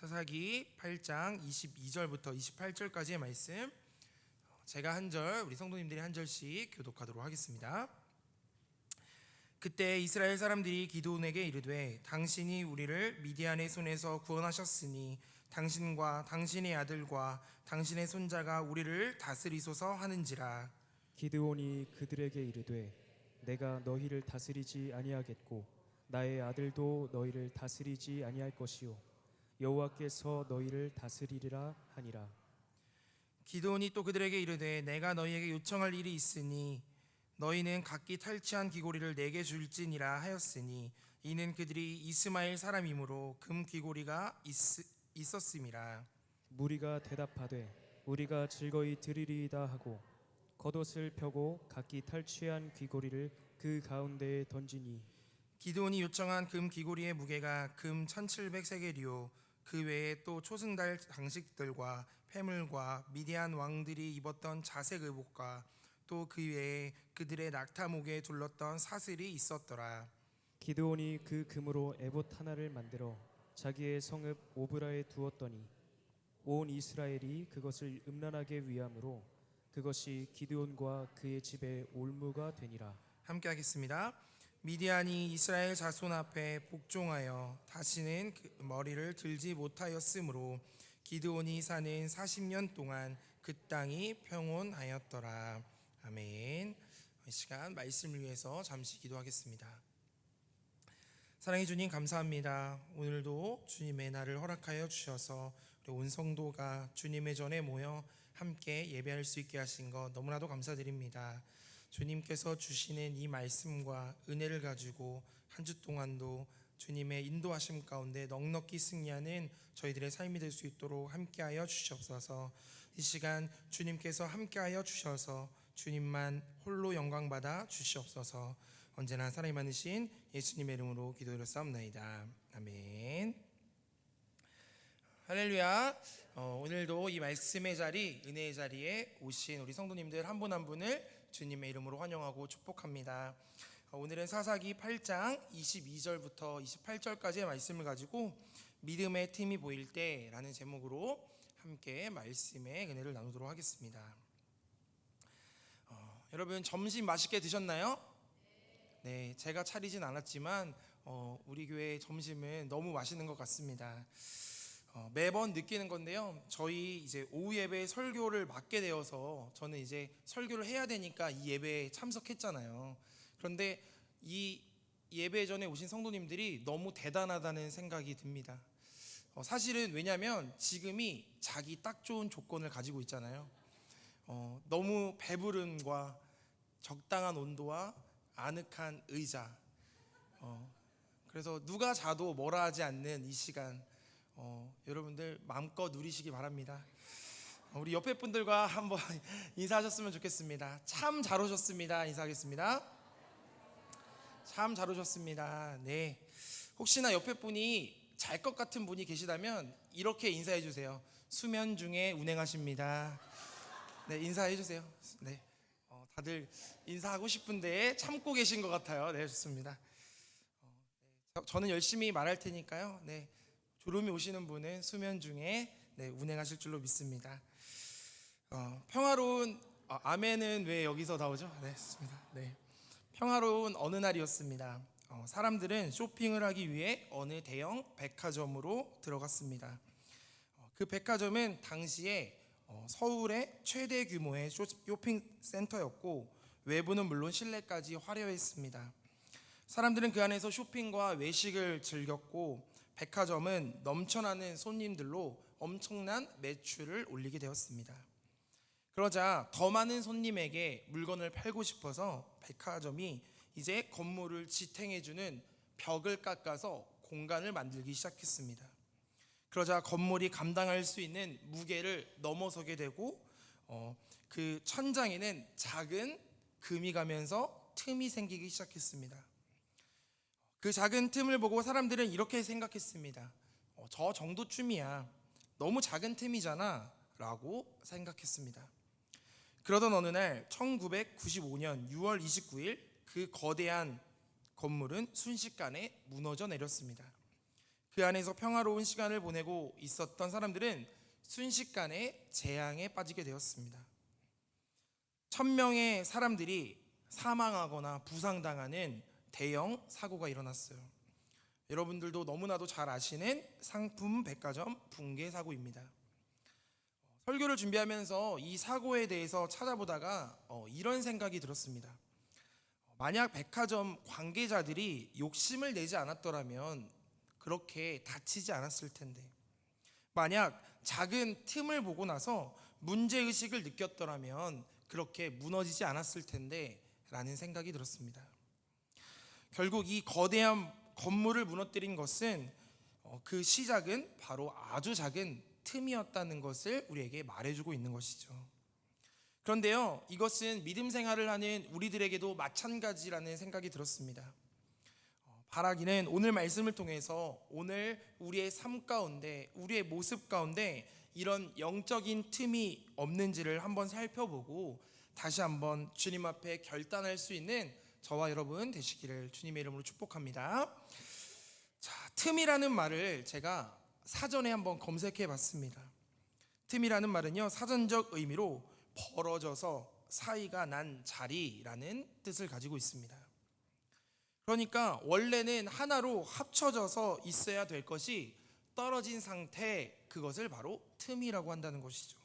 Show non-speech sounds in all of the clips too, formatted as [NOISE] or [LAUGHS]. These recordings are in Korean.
사사기 8장 22절부터 28절까지의 말씀. 제가 한 절, 우리 성도님들이 한 절씩 교독하도록 하겠습니다. 그때 이스라엘 사람들이 기도온에게 이르되 당신이 우리를 미디안의 손에서 구원하셨으니 당신과 당신의 아들과 당신의 손자가 우리를 다스리소서 하는지라. 기드온이 그들에게 이르되 내가 너희를 다스리지 아니하겠고 나의 아들도 너희를 다스리지 아니할 것이요 여호와께서 너희를 다스리리라 하니라. 기도온이 또 그들에게 이르되 내가 너희에게 요청할 일이 있으니 너희는 각기 탈취한 귀고리를 내게 줄지니라 하였으니 이는 그들이 이스마엘 사람이므로 금 귀고리가 있, 있었음이라. 무리가 대답하되 우리가 즐거이 드리리이다 하고 겉옷을 펴고 각기 탈취한 귀고리를 그 가운데에 던지니. 기도온이 요청한 금 귀고리의 무게가 금 1700세겔이요 그 외에 또 초승달 장식들과 폐물과 미디안 왕들이 입었던 자색 의복과 또 그 외에 그들의 낙타목에 둘렀던 사슬이 있었더라 기드온이 그 금으로 에봇 하나를 만들어 자기의 성읍 오브라에 두었더니 온 이스라엘이 그것을 음란하게 위함으로 그것이 기드온과 그의 집에 올무가 되니라 함께 하겠습니다. 미디안이 이스라엘 자손 앞에 복종하여 다시는 그 머리를 들지 못하였으므로 기드온이 사는 40년 동안 그 땅이 평온하였더라. 아멘. 이 시간 말씀을 위해서 잠시 기도하겠습니다. 사랑해 주님 감사합니다. 오늘도 주님의 날을 허락하여 주셔서 우리 온 성도가 주님의 전에 모여 함께 예배할 수 있게 하신 것 너무나도 감사드립니다. 주님께서 주시는 이 말씀과 은혜를 가지고 한 주 동안도 주님의 인도하심 가운데 넉넉히 승리하는 저희들의 삶이 될 수 있도록 함께하여 주시옵소서. 이 시간 주님께서 함께하여 주셔서 주님만 홀로 영광 받아 주시옵소서. 언제나 사랑이 많으신 예수님의 이름으로 기도드렸사옵나이다. 아멘. 할렐루야. 어, 오늘도 이 말씀의 자리, 은혜의 자리에 오신 우리 성도님들 한 분한 분을 주님의 이름으로 환영하고 축복합니다. 어, 오늘은 사사기 8장 22절부터 28절까지의 말씀을 가지고 믿음의 틈이 보일 때라는 제목으로 함께 말씀의 은혜를 나누도록 하겠습니다. 어, 여러분 점심 맛있게 드셨나요? 네, 제가 차리진 않았지만 어, 우리 교회 점심은 너무 맛있는 것 같습니다. 어, 매번 느끼는 건데요. 저희 이제 오후 예배 설교를 맡게 되어서 저는 이제 설교를 해야 되니까 이 예배에 참석했잖아요. 그런데 이 예배 전에 오신 성도님들이 너무 대단하다는 생각이 듭니다. 어, 사실은 왜냐하면 지금이 자기 딱 좋은 조건을 가지고 있잖아요. 어, 너무 배부름과 적당한 온도와 아늑한 의자. 어, 그래서 누가 자도 뭐라 하지 않는 이 시간. 어, 여러분들 마음껏 누리시기 바랍니다. 어, 우리 옆에 분들과 한번 [LAUGHS] 인사하셨으면 좋겠습니다. 참 잘 오셨습니다. 인사하겠습니다. 참 잘 오셨습니다. 네. 혹시나 옆에 분이 잘 것 같은 분이 계시다면 이렇게 인사해 주세요. 수면 중에 운행하십니다. 네, 인사해 주세요. 네. 어, 다들 인사하고 싶은데 참고 계신 것 같아요. 네, 좋습니다. 어, 네. 저는 열심히 말할 테니까요. 네. 졸음이 오시는 분은 수면 중에 네, 운행하실 줄로 믿습니다. 어, 평화로운 아, 아멘은 왜 여기서 나오죠? 네, 좋습니다. 네. 평화로운 어느 날이었습니다. 어, 사람들은 쇼핑을 하기 위해 어느 대형 백화점으로 들어갔습니다. 어, 그 백화점은 당시에 어, 서울의 최대 규모의 쇼- 쇼핑 센터였고 외부는 물론 실내까지 화려했습니다. 사람들은 그 안에서 쇼핑과 외식을 즐겼고 백화점은 넘쳐나는 손님들로 엄청난 매출을 올리게 되었습니다. 그러자 더 많은 손님에게 물건을 팔고 싶어서 백화점이 이제 건물을 지탱해주는 벽을 깎아서 공간을 만들기 시작했습니다. 그러자 건물이 감당할 수 있는 무게를 넘어서게 되고 어, 그 천장에는 작은 금이 가면서 틈이 생기기 시작했습니다. 그 작은 틈을 보고 사람들은 이렇게 생각했습니다. 어, 저 정도쯤이야. 너무 작은 틈이잖아. 라고 생각했습니다. 그러던 어느 날 1995년 6월 29일 그 거대한 건물은 순식간에 무너져 내렸습니다. 그 안에서 평화로운 시간을 보내고 있었던 사람들은 순식간에 재앙에 빠지게 되었습니다. 천 명의 사람들이 사망하거나 부상당하는 대형 사고가 일어났어요. 여러분들도 너무나도 잘 아시는 상품 백화점 붕괴 사고입니다. 설교를 준비하면서 이 사고에 대해서 찾아보다가 어, 이런 생각이 들었습니다. 만약 백화점 관계자들이 욕심을 내지 않았더라면 그렇게 다치지 않았을 텐데 만약 작은 틈을 보고 나서 문제 의식을 느꼈더라면 그렇게 무너지지 않았을 텐데 라는 생각이 들었습니다. 결국 이 거대한 건물을 무너뜨린 것은 어, 그 시작은 바로 아주 작은 틈이었다는 것을 우리에게 말해주고 있는 것이죠. 그런데요, 이것은 믿음 생활을 하는 우리들에게도 마찬가지라는 생각이 들었습니다. 어, 바라기는 오늘 말씀을 통해서 오늘 우리의 삶 가운데, 우리의 모습 가운데 이런 영적인 틈이 없는지를 한번 살펴보고 다시 한번 주님 앞에 결단할 수 있는 저와 여러분 되시기를 주님의 이름으로 축복합니다. 자, 틈이라는 말을 제가 사전에 한번 검색해 봤습니다. 틈이라는 말은요, 사전적 의미로 벌어져서 사이가 난 자리라는 뜻을 가지고 있습니다. 그러니까 원래는 하나로 합쳐져서 있어야 될 것이 떨어진 상태, 그것을 바로 틈이라고 한다는 것이죠.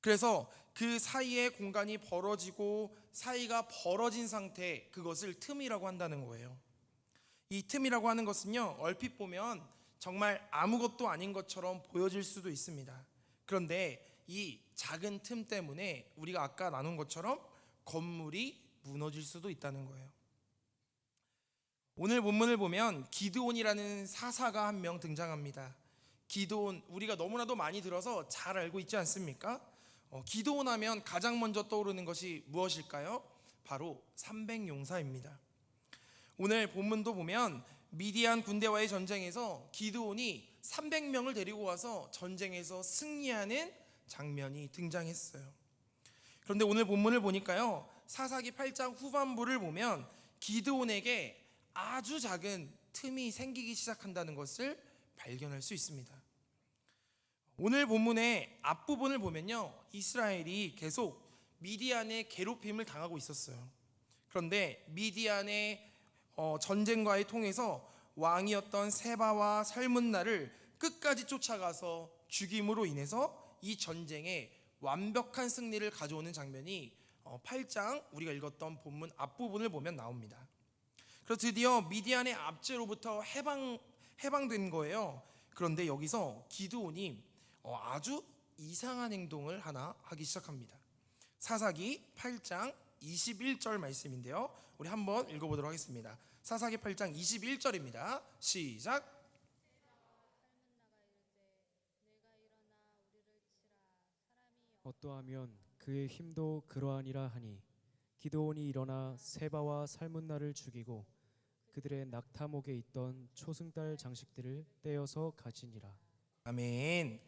그래서 그 사이에 공간이 벌어지고 사이가 벌어진 상태, 그것을 틈이라고 한다는 거예요. 이 틈이라고 하는 것은요, 얼핏 보면 정말 아무것도 아닌 것처럼 보여질 수도 있습니다. 그런데 이 작은 틈 때문에 우리가 아까 나눈 것처럼 건물이 무너질 수도 있다는 거예요. 오늘 본문을 보면 기드온이라는 사사가 한 명 등장합니다. 기드온 우리가 너무나도 많이 들어서 잘 알고 있지 않습니까? 어, 기드온 하면 가장 먼저 떠오르는 것이 무엇일까요? 바로 300용사입니다. 오늘 본문도 보면 미디안 군대와의 전쟁에서 기드온이 300명을 데리고 와서 전쟁에서 승리하는 장면이 등장했어요. 그런데 오늘 본문을 보니까요. 사사기 8장 후반부를 보면 기드온에게 아주 작은 틈이 생기기 시작한다는 것을 발견할 수 있습니다. 오늘 본문의 앞부분을 보면요. 이스라엘이 계속 미디안의 괴롭힘을 당하고 있었어요. 그런데 미디안의 어, 전쟁과의 통해서 왕이었던 세바와 살문나를 끝까지 쫓아가서 죽임으로 인해서 이 전쟁에 완벽한 승리를 가져오는 장면이 어, 8장 우리가 읽었던 본문 앞부분을 보면 나옵니다. 그래서 드디어 미디안의 압제로부터 해방 해방된 거예요. 그런데 여기서 기드온이 어, 아주 이상한 행동을 하나 하기 시작합니다. 사사기 8장 21절 말씀인데요. 우리 한번 읽어보도록 하겠습니다. 사사기 8장 21절입니다. 시작. 어떠하면 그의 힘도 그러하니라 하니 기도온이 일어나 세바와 살문나를 죽이고 그들의 낙타목에 있던 초승달 장식들을 떼어서 가지니라 아멘.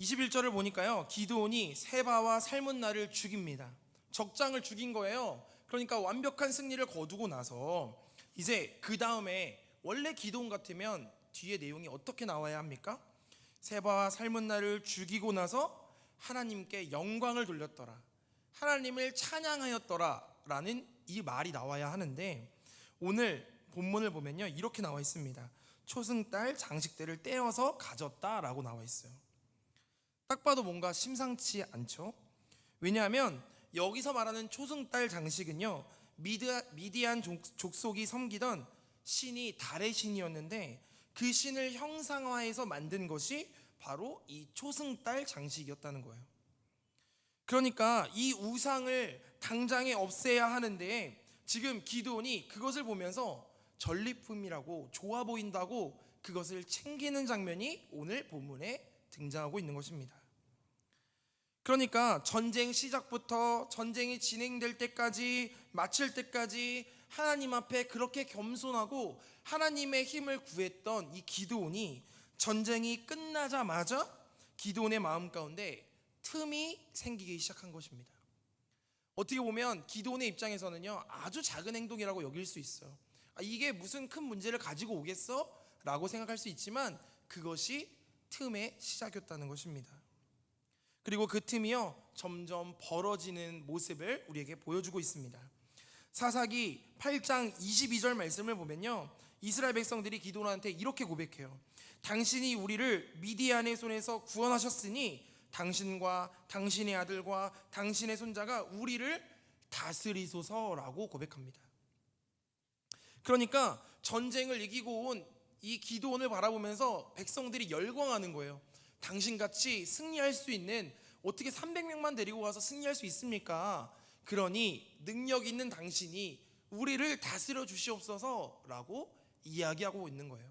21절을 보니까요. 기드온이 세바와 살문나를 죽입니다. 적장을 죽인 거예요. 그러니까 완벽한 승리를 거두고 나서 이제 그 다음에 원래 기도원 같으면 뒤에 내용이 어떻게 나와야 합니까? 세바와 살문나를 죽이고 나서 하나님께 영광을 돌렸더라. 하나님을 찬양하였더라 라는 이 말이 나와야 하는데 오늘 본문을 보면요 이렇게 나와 있습니다. 초승달 장식들을 떼어서 가졌다 라고 나와 있어요. 딱 봐도 뭔가 심상치 않죠? 왜냐하면 여기서 말하는 초승달 장식은요 미디안 족, 족속이 섬기던 신이 달의 신이었는데 그 신을 형상화해서 만든 것이 바로 이 초승달 장식이었다는 거예요. 그러니까 이 우상을 당장에 없애야 하는데 지금 기드온이 그것을 보면서 전리품이라고 좋아 보인다고 그것을 챙기는 장면이 오늘 본문에 등장하고 있는 것입니다. 그러니까 전쟁 시작부터 전쟁이 진행될 때까지 마칠 때까지 하나님 앞에 그렇게 겸손하고 하나님의 힘을 구했던 이 기드온이 전쟁이 끝나자마자 기드온의 마음 가운데 틈이 생기기 시작한 것입니다. 어떻게 보면 기드온의 입장에서는요 아주 작은 행동이라고 여길 수 있어요. 아, 이게 무슨 큰 문제를 가지고 오겠어? 라고 생각할 수 있지만 그것이 틈의 시작이었다는 것입니다. 그리고 그 틈이요 점점 벌어지는 모습을 우리에게 보여주고 있습니다. 사사기 8장 22절 말씀을 보면요. 이스라엘 백성들이 기도원한테 이렇게 고백해요. 당신이 우리를 미디안의 손에서 구원하셨으니 당신과 당신의 아들과 당신의 손자가 우리를 다스리소서라고 고백합니다. 그러니까 전쟁을 이기고 온 이 기도원을 바라보면서 백성들이 열광하는 거예요. 당신같이 승리할 수 있는 어떻게 300명만 데리고 가서 승리할 수 있습니까? 그러니 능력 있는 당신이 우리를 다스려 주시옵소서라고 이야기하고 있는 거예요.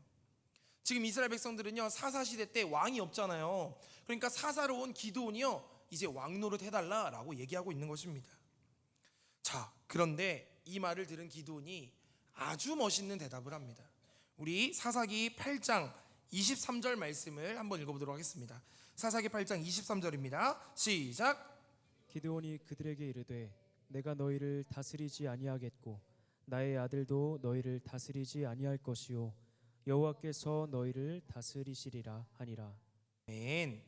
지금 이스라엘 백성들은요 사사 시대 때 왕이 없잖아요. 그러니까 사사로 온 기도원이요 이제 왕 노릇 해달라라고 얘기하고 있는 것입니다. 자 그런데 이 말을 들은 기도원이 아주 멋있는 대답을 합니다. 우리 사사기 8장 23절 말씀을 한번 읽어보도록 하겠습니다. 사사기 8장 23절입니다. 시작. 기드온이 그들에게 이르되 내가 너희를 다스리지 아니하겠고 나의 아들도 너희를 다스리지 아니할 것이요 여호와께서 너희를 다스리시리라 하니라 아멘.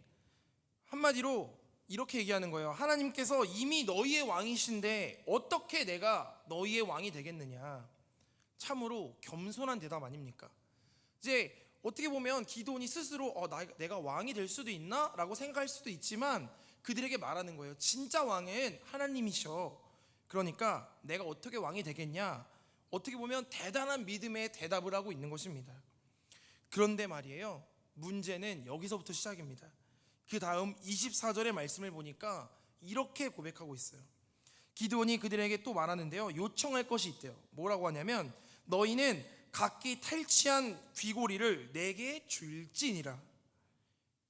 한마디로 이렇게 얘기하는 거예요. 하나님께서 이미 너희의 왕이신데 어떻게 내가 너희의 왕이 되겠느냐? 참으로 겸손한 대답 아닙니까? 이제 어떻게 보면 기도원이 스스로 어, 나, 내가 왕이 될 수도 있나 라고 생각할 수도 있지만 그들에게 말하는 거예요. 진짜 왕은 하나님이셔. 그러니까 내가 어떻게 왕이 되겠냐? 어떻게 보면 대단한 믿음의 대답을 하고 있는 것입니다. 그런데 말이에요. 문제는 여기서부터 시작입니다. 그 다음 24절의 말씀을 보니까 이렇게 고백하고 있어요. 기드온이 그들에게 또 말하는데요. 요청할 것이 있대요. 뭐라고 하냐면 너희는 각기 탈취한 귀고리를 내게 줄지니라.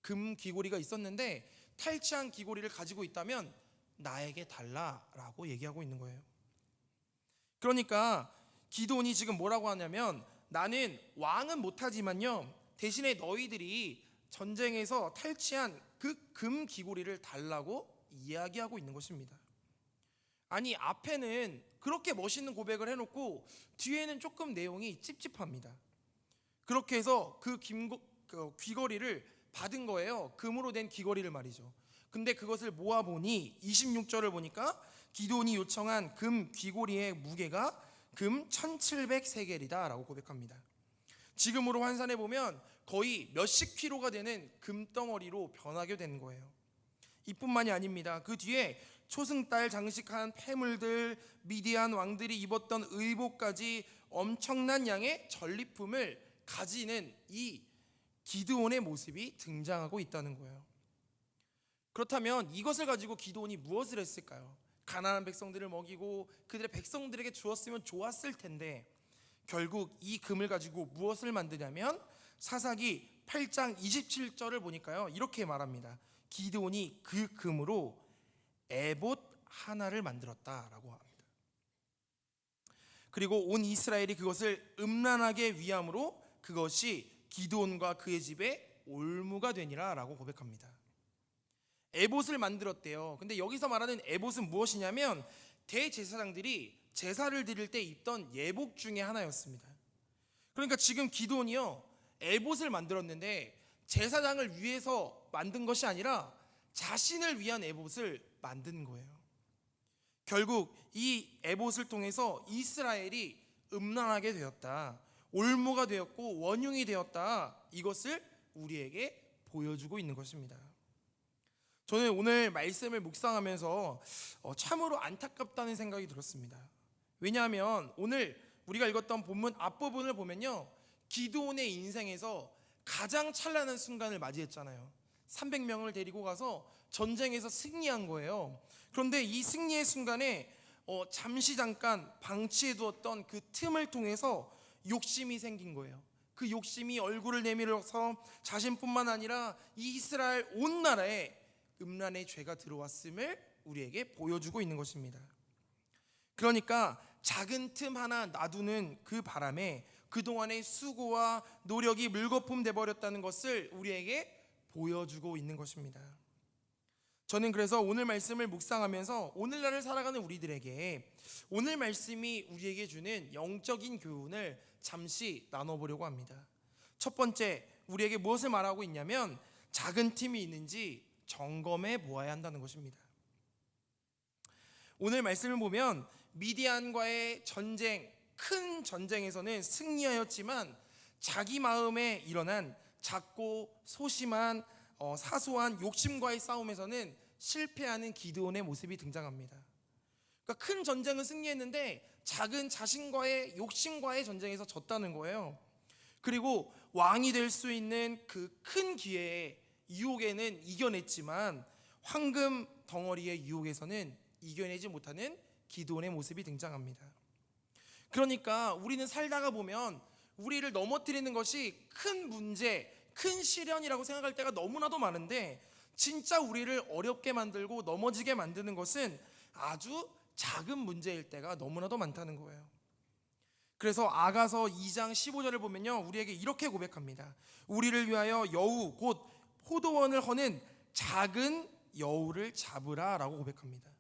금 귀고리가 있었는데 탈취한 귀고리를 가지고 있다면 나에게 달라라고 얘기하고 있는 거예요. 그러니까 기도원이 지금 뭐라고 하냐면 나는 왕은 못하지만요 대신에 너희들이 전쟁에서 탈취한 그 금 귀고리를 달라고 이야기하고 있는 것입니다. 아니 앞에는 그렇게 멋있는 고백을 해놓고 뒤에는 조금 내용이 찝찝합니다. 그렇게 해서 그, 김고, 그 귀걸이를 받은 거예요. 금으로 된 귀걸이를 말이죠. 근데 그것을 모아 보니 26절을 보니까 기도원이 요청한 금 귀고리의 무게가 금 1700세겔이다 라고 고백합니다. 지금으로 환산해 보면 거의 몇십 킬로가 되는 금덩어리로 변하게 된 거예요. 이뿐만이 아닙니다. 그 뒤에 초승달 장식한 폐물들, 미디안 왕들이 입었던 의복까지 엄청난 양의 전리품을 가지는 이 기드온의 모습이 등장하고 있다는 거예요. 그렇다면 이것을 가지고 기드온이 무엇을 했을까요? 가난한 백성들을 먹이고 그들의 백성들에게 주었으면 좋았을 텐데 결국 이 금을 가지고 무엇을 만드냐면 사사기 8장 27절을 보니까요. 이렇게 말합니다. 기드온이 그 금으로 에봇 하나를 만들었다라고 합니다. 그리고 온 이스라엘이 그것을 음란하게 위함으로 그것이 기드온과 그의 집에 올무가 되니라라고 고백합니다. 에봇을 만들었대요. 근데 여기서 말하는 에봇은 무엇이냐면 대제사장들이 제사를 드릴 때 입던 예복 중에 하나였습니다. 그러니까 지금 기도원이요 에봇을 만들었는데 제사장을 위해서 만든 것이 아니라 자신을 위한 에봇을 만든 거예요. 결국 이 에봇을 통해서 이스라엘이 음란하게 되었다. 올무가 되었고 원흉이 되었다. 이것을 우리에게 보여주고 있는 것입니다. 저는 오늘 말씀을 묵상하면서 어, 참으로 안타깝다는 생각이 들었습니다. 왜냐하면 오늘 우리가 읽었던 본문 앞부분을 보면요. 기도원의 인생에서 가장 찬란한 순간을 맞이했잖아요. 300명을 데리고 가서 전쟁에서 승리한 거예요. 그런데 이 승리의 순간에 어, 잠시 잠깐 방치해 두었던 그 틈을 통해서 욕심이 생긴 거예요. 그 욕심이 얼굴을 내밀어서 자신뿐만 아니라 이 이스라엘 온 나라에 음란의 죄가 들어왔음을 우리에게 보여주고 있는 것입니다. 그러니까 작은 틈 하나 놔두는 그 바람에 그동안의 수고와 노력이 물거품 돼 버렸다는 것을 우리에게 보여주고 있는 것입니다. 저는 그래서 오늘 말씀을 묵상하면서 오늘날을 살아가는 우리들에게 오늘 말씀이 우리에게 주는 영적인 교훈을 잠시 나눠보려고 합니다. 첫 번째, 우리에게 무엇을 말하고 있냐면 작은 팀이 있는지 점검해 보아야 한다는 것입니다. 오늘 말씀을 보면 미디안과의 전쟁, 큰 전쟁에서는 승리하였지만 자기 마음에 일어난 작고 소심한 어, 사소한 욕심과의 싸움에서는 실패하는 기드온의 모습이 등장합니다. 그러니까 큰 전쟁은 승리했는데 작은 자신과의 욕심과의 전쟁에서 졌다는 거예요. 그리고 왕이 될 수 있는 그 큰 기회에 유혹에는 이겨냈지만 황금 덩어리의 유혹에서는 이겨내지 못하는 기도원의 모습이 등장합니다. 그러니까 우리는 살다가 보면 우리를 넘어뜨리는 것이 큰 문제, 큰 시련이라고 생각할 때가 너무나도 많은데 진짜 우리를 어렵게 만들고 넘어지게 만드는 것은 아주 작은 문제일 때가 너무나도 많다는 거예요. 그래서 아가서 2장 15절을 보면요. 우리에게 이렇게 고백합니다. 우리를 위하여 여우 곧 포도원을 허는 작은 여우를 잡으라라고 고백합니다.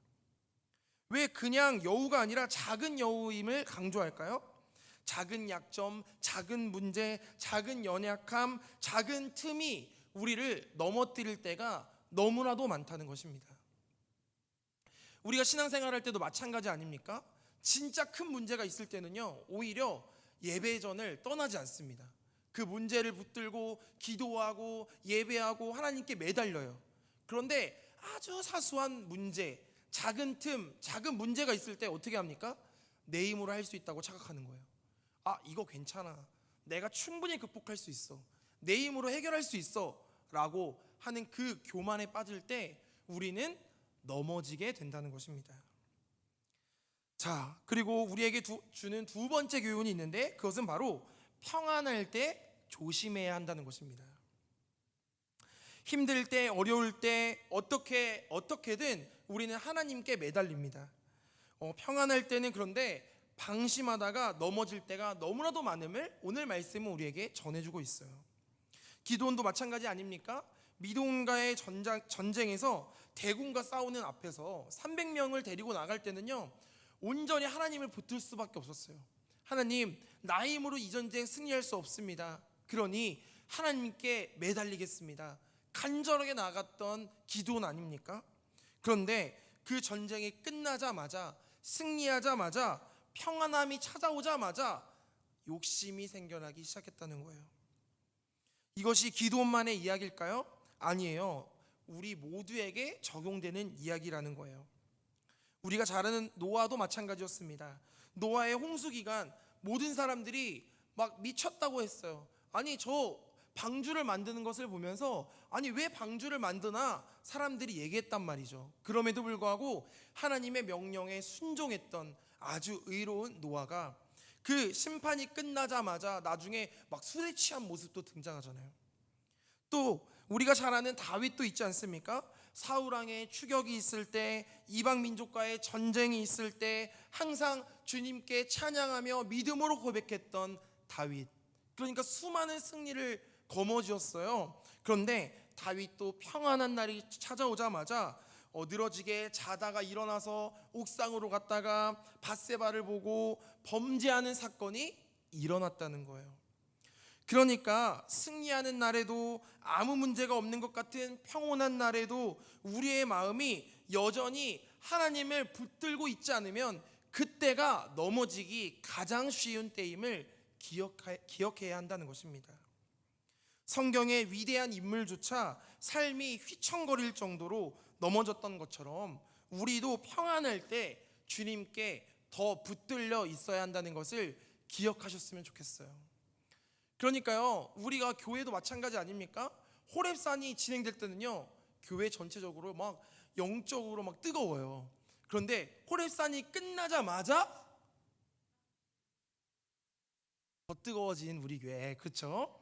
왜 그냥 여우가 아니라 작은 여우임을 강조할까요? 작은 약점, 작은 문제, 작은 연약함, 작은 틈이 우리를 넘어뜨릴 때가 너무나도 많다는 것입니다. 우리가 신앙생활 할 때도 마찬가지 아닙니까? 진짜 큰 문제가 있을 때는요, 오히려 예배 전을 떠나지 않습니다. 그 문제를 붙들고 기도하고 예배하고 하나님께 매달려요. 그런데 아주 사소한 문제, 작은 틈, 작은 문제가 있을 때 어떻게 합니까? 내 힘으로 할 수 있다고 착각하는 거예요. 아, 이거 괜찮아. 내가 충분히 극복할 수 있어. 내 힘으로 해결할 수 있어. 라고 하는 그 교만에 빠질 때 우리는 넘어지게 된다는 것입니다. 자, 그리고 우리에게 두- 주는 두 번째 교훈이 있는데 그것은 바로 평안할 때 조심해야 한다는 것입니다. 힘들 때, 어려울 때 어떻게 어떻게든 우리는 하나님께 매달립니다. 어, 평안할 때는 그런데 방심하다가 넘어질 때가 너무나도 많음을 오늘 말씀은 우리에게 전해주고 있어요. 기도원도 마찬가지 아닙니까? 미동과의 전장, 전쟁 에서 대군과 싸우는 앞에서 300명을 데리고 나갈 때는요 온전히 하나님을 붙들 수밖에 없었어요. 하나님 나 힘으로 이 전쟁 승리할 수 없습니다. 그러니 하나님께 매달리겠습니다. 간절하게 나갔던 기도원 아닙니까? 그런데 그 전쟁이 끝나자마자 승리하자마자 평안함이 찾아오자마자 욕심이 생겨나기 시작했다는 거예요. 이것이 기도원만의 이야기일까요? 아니에요. 우리 모두에게 적용되는 이야기라는 거예요. 우리가 잘 아는 노아도 마찬가지였습니다. 노아의 홍수 기간 모든 사람들이 막 미쳤다고 했어요. 아니 저 방주를 만드는 것을 보면서 아니 왜 방주를 만드나 사람들이 얘기했단 말이죠. 그럼에도 불구하고 하나님의 명령에 순종했던 아주 의로운 노아가 그 심판이 끝나자마자 나중에 막 술에 취한 모습도 등장하잖아요. 또 우리가 잘 아는 다윗도 있지 않습니까? 사울 왕의 추격이 있을 때 이방 민족과의 전쟁이 있을 때 항상 주님께 찬양하며 믿음으로 고백했던 다윗. 그러니까 수많은 승리를 거머쥐었어요. 그런데 다윗도 평안한 날이 찾아오자마자 어, 늘어지게 자다가 일어나서 옥상으로 갔다가 바세바를 보고 범죄하는 사건이 일어났다는 거예요. 그러니까 승리하는 날에도 아무 문제가 없는 것 같은 평온한 날에도 우리의 마음이 여전히 하나님을 붙들고 있지 않으면 그때가 넘어지기 가장 쉬운 때임을 기억하, 기억해야 한다는 것입니다. 성경의 위대한 인물조차 삶이 휘청거릴 정도로 넘어졌던 것처럼 우리도 평안할 때 주님께 더 붙들려 있어야 한다는 것을 기억하셨으면 좋겠어요. 그러니까요, 우리가 교회도 마찬가지 아닙니까? 호랩산이 진행될 때는요, 교회 전체적으로 막 영적으로 막 뜨거워요. 그런데 호랩산이 끝나자마자 더 뜨거워진 우리 교회, 그렇죠?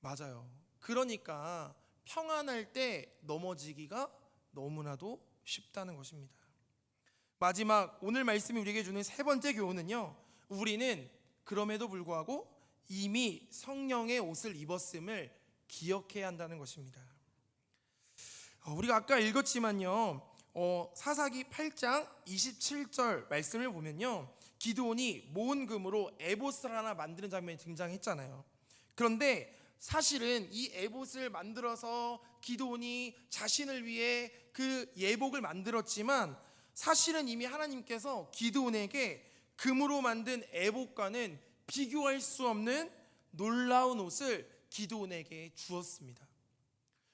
맞아요. 그러니까 평안할 때 넘어지기가 너무나도 쉽다는 것입니다. 마지막 오늘 말씀이 우리에게 주는 세 번째 교훈은요. 우리는 그럼에도 불구하고 이미 성령의 옷을 입었음을 기억해야 한다는 것입니다. 어, 우리가 아까 읽었지만요. 어, 사사기 8장 27절 말씀을 보면요. 기드온이 모은 금으로 에봇을 하나 만드는 장면이 등장했잖아요. 그런데 사실은 이 에봇을 만들어서 기도온이 자신을 위해 그 예복을 만들었지만 사실은 이미 하나님께서 기도온에게 금으로 만든 에봇과는 비교할 수 없는 놀라운 옷을 기도온에게 주었습니다.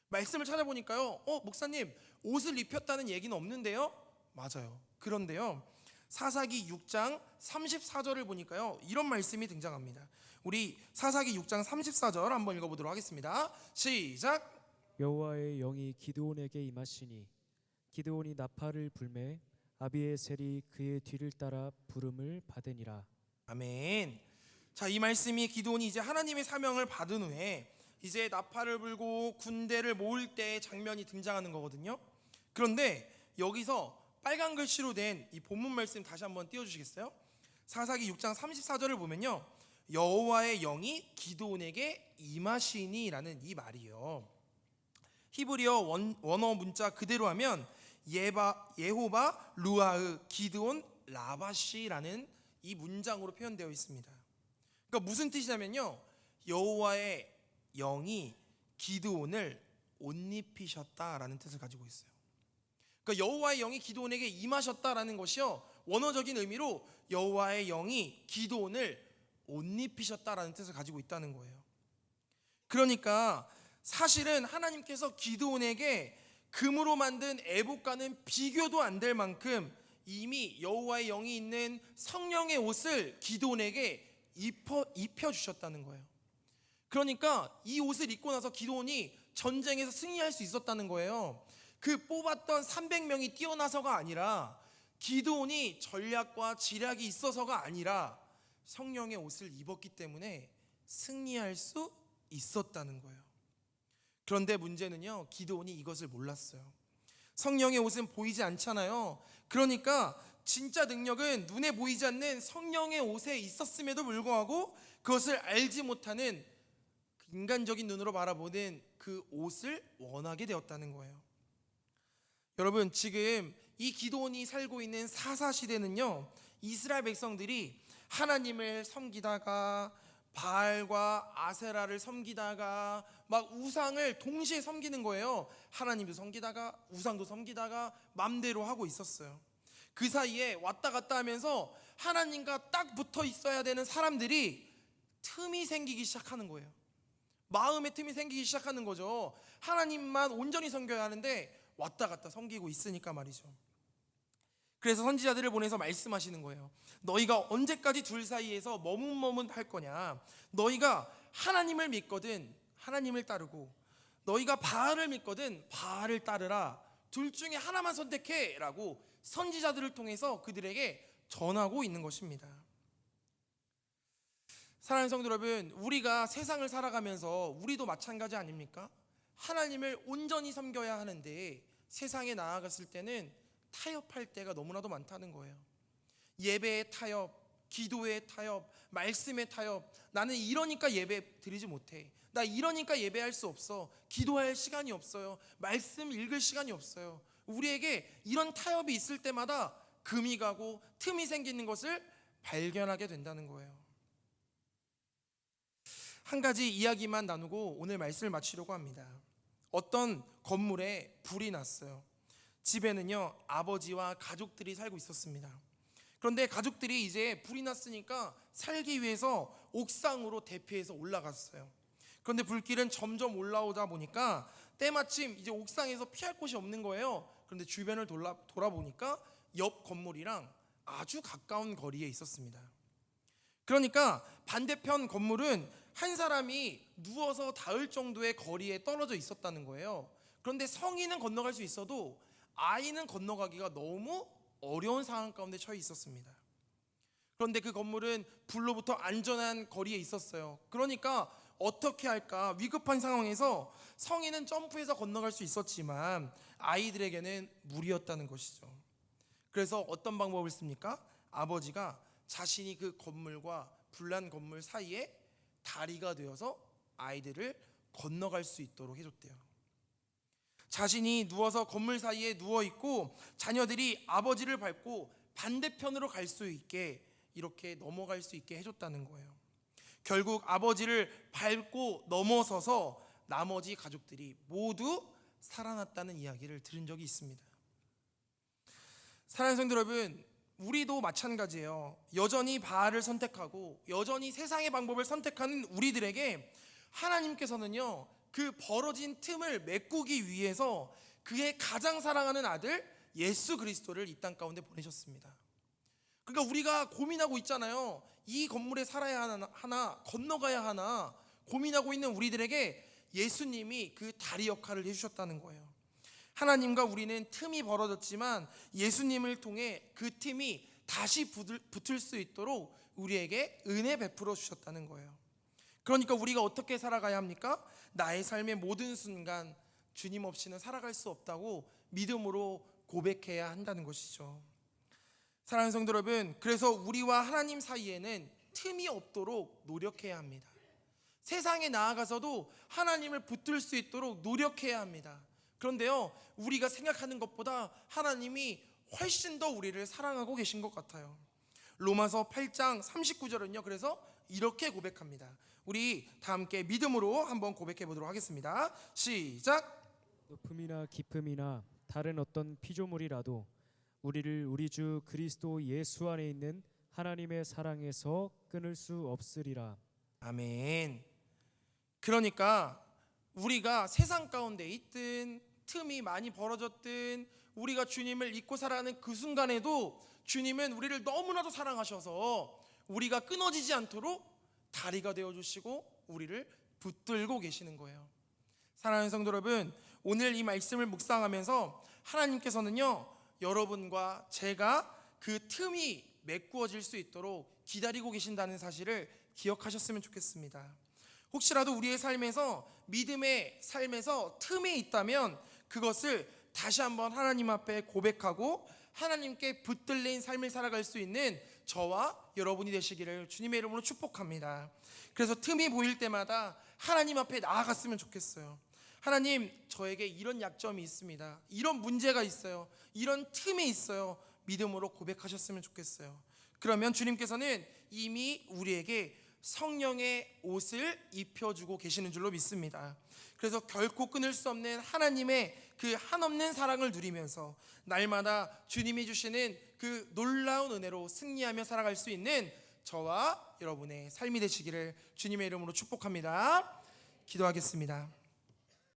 말씀을 찾아보니까요. 어, 목사님, 옷을 입혔다는 얘기는 없는데요? 맞아요. 그런데요. 사사기 6장 34절을 보니까요. 이런 말씀이 등장합니다. 우리 사사기 6장 34절 한번 읽어 보도록 하겠습니다. 시작. 여호와의 영이 기드온에게 임하시니 기드온이 나팔을 불매 아비에셀이 그의 뒤를 따라 부름을 받으니라 아멘. 자, 이 말씀이 기도원이 이제 하나님의 사명을 받은 후에 이제 나팔을 불고 군대를 모을 때의 장면이 등장하는 거거든요. 그런데 여기서 빨간 글씨로 된 이 본문 말씀 다시 한번 띄워 주시겠어요? 사사기 6장 34절을 보면요. 여호와의 영이 기도원에게 임하시니라는 이 말이요. 히브리어 원, 원어 문자 그대로 하면 예바 예호바 루아흐 기드온 라바시라는 이 문장으로 표현되어 있습니다. 그러니까 무슨 뜻이냐면요. 여호와의 영이 기드온을 옷 입히셨다라는 뜻을 가지고 있어요. 그러니까 여호와의 영이 기드온에게 임하셨다라는 것이요. 원어적인 의미로 여호와의 영이 기드온을 옷 입히셨다라는 뜻을 가지고 있다는 거예요. 그러니까 사실은 하나님께서 기드온에게 금으로 만든 애복과는 비교도 안 될 만큼 이미 여호와의 영이 있는 성령의 옷을 기드온에게 입혀, 입혀 주셨다는 거예요. 그러니까 이 옷을 입고 나서 기드온이 전쟁에서 승리할 수 있었다는 거예요. 그 뽑았던 300명이 뛰어나서가 아니라 기드온이 전략과 지략이 있어서가 아니라 성령의 옷을 입었기 때문에 승리할 수 있었다는 거예요. 그런데 문제는요, 기드온이 이것을 몰랐어요. 성령의 옷은 보이지 않잖아요. 그러니까 진짜 능력은 눈에 보이지 않는 성령의 옷에 있었음에도 불구하고 그것을 알지 못하는 인간적인 눈으로 바라보는 그 옷을 원하게 되었다는 거예요. 여러분, 지금 이 기도원이 살고 있는 사사 시대는요, 이스라엘 백성들이 하나님을 섬기다가 바알과 아세라를 섬기다가 막 우상을 동시에 섬기는 거예요. 하나님도 섬기다가 우상도 섬기다가 맘대로 하고 있었어요. 그 사이에 왔다 갔다 하면서 하나님과 딱 붙어 있어야 되는 사람들이 틈이 생기기 시작하는 거예요. 마음의 틈이 생기기 시작하는 거죠. 하나님만 온전히 섬겨야 하는데 왔다 갔다 섬기고 있으니까 말이죠. 그래서 선지자들을 보내서 말씀하시는 거예요. 너희가 언제까지 둘 사이에서 머뭇머뭇 할 거냐? 너희가 하나님을 믿거든 하나님을 따르고 너희가 바알을 믿거든 바알을 따르라. 둘 중에 하나만 선택해라고 선지자들을 통해서 그들에게 전하고 있는 것입니다. 사랑하는 성도 여러분, 우리가 세상을 살아가면서 우리도 마찬가지 아닙니까? 하나님을 온전히 섬겨야 하는데 세상에 나아갔을 때는 타협할 때가 너무나도 많다는 거예요. 예배의 타협, 기도의 타협, 말씀의 타협. 나는 이러니까 예배 드리지 못해. 나 이러니까 예배할 수 없어. 기도할 시간이 없어요. 말씀 읽을 시간이 없어요. 우리에게 이런 타협이 있을 때마다 금이 가고 틈이 생기는 것을 발견하게 된다는 거예요. 한 가지 이야기만 나누고 오늘 말씀을 마치려고 합니다. 어떤 건물에 불이 났어요. 집에는요, 아버지와 가족들이 살고 있었습니다. 그런데 가족들이 이제 불이 났으니까 살기 위해서 옥상으로 대피해서 올라갔어요. 그런데 불길은 점점 올라오다 보니까 때마침 이제 옥상에서 피할 곳이 없는 거예요. 그런데 주변을 돌아, 돌아보니까 옆 건물이랑 아주 가까운 거리에 있었습니다. 그러니까 반대편 건물은 한 사람이 누워서 닿을 정도의 거리에 떨어져 있었다는 거예요. 그런데 성인은 건너갈 수 있어도 아이는 건너가기가 너무 어려운 상황 가운데 처해 있었습니다. 그런데 그 건물은 불로부터 안전한 거리에 있었어요. 그러니까 어떻게 할까 위급한 상황에서 성인은 점프해서 건너갈 수 있었지만 아이들에게는 무리였다는 것이죠. 그래서 어떤 방법을 씁니까? 아버지가 자신이 그 건물과 불난 건물 사이에 다리가 되어서 아이들을 건너갈 수 있도록 해줬대요. 자신이 누워서 건물 사이에 누워 있고 자녀들이 아버지를 밟고 반대편으로 갈 수 있게 이렇게 넘어갈 수 있게 해줬다는 거예요. 결국 아버지를 밟고 넘어서서 나머지 가족들이 모두 살아났다는 이야기를 들은 적이 있습니다. 사랑하는 성도 여러분, 우리도 마찬가지예요. 여전히 바알을 선택하고 여전히 세상의 방법을 선택하는 우리들에게 하나님께서는요. 그 벌어진 틈을 메꾸기 위해서 그의 가장 사랑하는 아들 예수 그리스도를 이 땅 가운데 보내셨습니다. 그러니까 우리가 고민하고 있잖아요. 이 건물에 살아야 하나, 건너가야 하나 고민하고 있는 우리들에게 예수님이 그 다리 역할을 해주셨다는 거예요. 하나님과 우리는 틈이 벌어졌지만 예수님을 통해 그 틈이 다시 붙을 수 있도록 우리에게 은혜 베풀어 주셨다는 거예요. 그러니까 우리가 어떻게 살아가야 합니까? 나의 삶의 모든 순간 주님 없이는 살아갈 수 없다고 믿음으로 고백해야 한다는 것이죠. 사랑하는 성도 여러분, 그래서 우리와 하나님 사이에는 틈이 없도록 노력해야 합니다. 세상에 나아가서도 하나님을 붙들 수 있도록 노력해야 합니다. 그런데요, 우리가 생각하는 것보다 하나님이 훨씬 더 우리를 사랑하고 계신 것 같아요. 로마서 8장 39절은요, 그래서 이렇게 고백합니다. 우리 다 함께 믿음으로 한번 고백해 보도록 하겠습니다. 시작! 높음이나 깊음이나 다른 어떤 피조물이라도 우리를 우리 주 그리스도 예수 안에 있는 하나님의 사랑에서 끊을 수 없으리라. 아멘. 그러니까 우리가 세상 가운데 있든 틈이 많이 벌어졌든 우리가 주님을 잊고 살아가는 그 순간에도 주님은 우리를 너무나도 사랑하셔서 우리가 끊어지지 않도록 다리가 되어 주시고 우리를 붙들고 계시는 거예요. 사랑하는 성도 여러분, 오늘 이 말씀을 묵상하면서 하나님께서는요, 여러분과 제가 그 틈이 메꾸어질 수 있도록 기다리고 계신다는 사실을 기억하셨으면 좋겠습니다. 혹시라도 우리의 삶에서 믿음의 삶에서 틈이 있다면 그것을 다시 한번 하나님 앞에 고백하고 하나님께 붙들린 삶을 살아갈 수 있는 저와 여러분이 되시기를 주님의 이름으로 축복합니다. 그래서 틈이 보일 때마다 하나님 앞에 나아갔으면 좋겠어요. 하나님, 저에게 이런 약점이 있습니다. 이런 문제가 있어요. 이런 틈이 있어요. 믿음으로 고백하셨으면 좋겠어요. 그러면 주님께서는 이미 우리에게 성령의 옷을 입혀주고 계시는 줄로 믿습니다. 그래서 결코 끊을 수 없는 하나님의 그 한없는 사랑을 누리면서 날마다 주님이 주시는 그 놀라운 은혜로 승리하며 살아갈 수 있는 저와 여러분의 삶이 되시기를 주님의 이름으로 축복합니다. 기도하겠습니다.